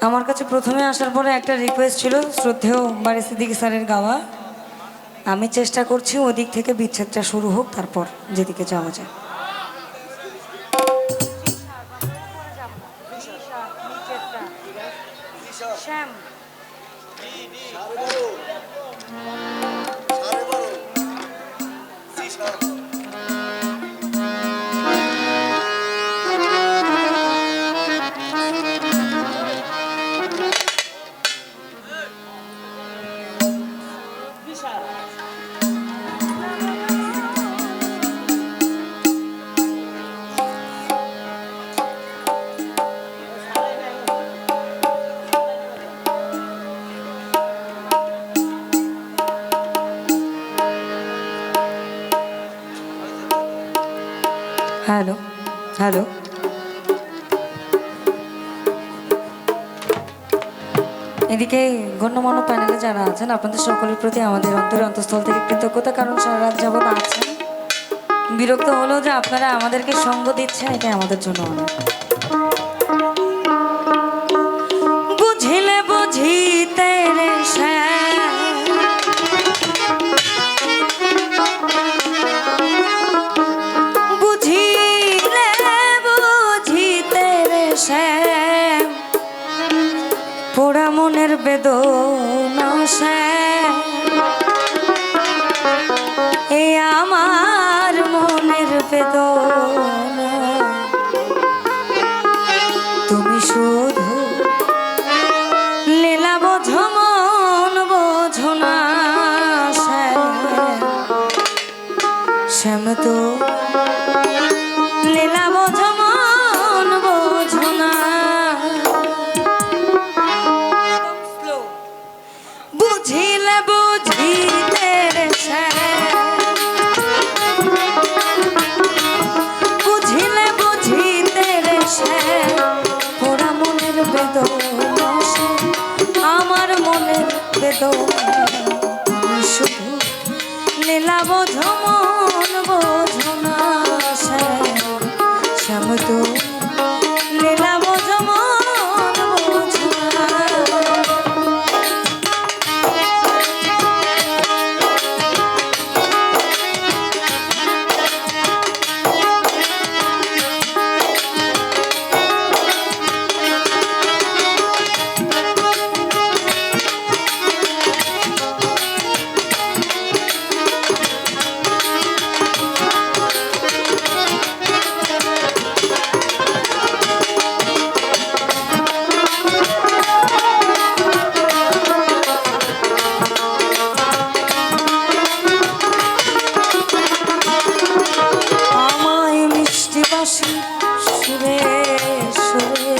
আমার কাছে প্রথমে আসার পরে একটা রিকোয়েস্ট ছিল শ্রদ্ধেয় বাড়ি সিদ্দিকি স্যারের গাওয়া আমি চেষ্টা করছি ওদিক থেকে বিচ্ছেদটা শুরু হোক তারপর যেদিকে যাওয়া যায় শ্যাম হ্যালো হ্যালো। এদিকে গণ্যমান্য প্যানেলে যারা আছেন, আপনাদের সকলের প্রতি আমাদের অন্তর অন্তঃস্থল থেকে কৃতজ্ঞতা, কারণ সারা রাত যাবৎ আছেন। বিরক্ত হলেও যে আপনারা আমাদেরকে সঙ্গ দিচ্ছেন, এটা আমাদের জন্য অনেক। মনের বেদনা এই আমার মনের বেদনা। শুধু লীলা মিষ্টি বাসি সুরে সুরে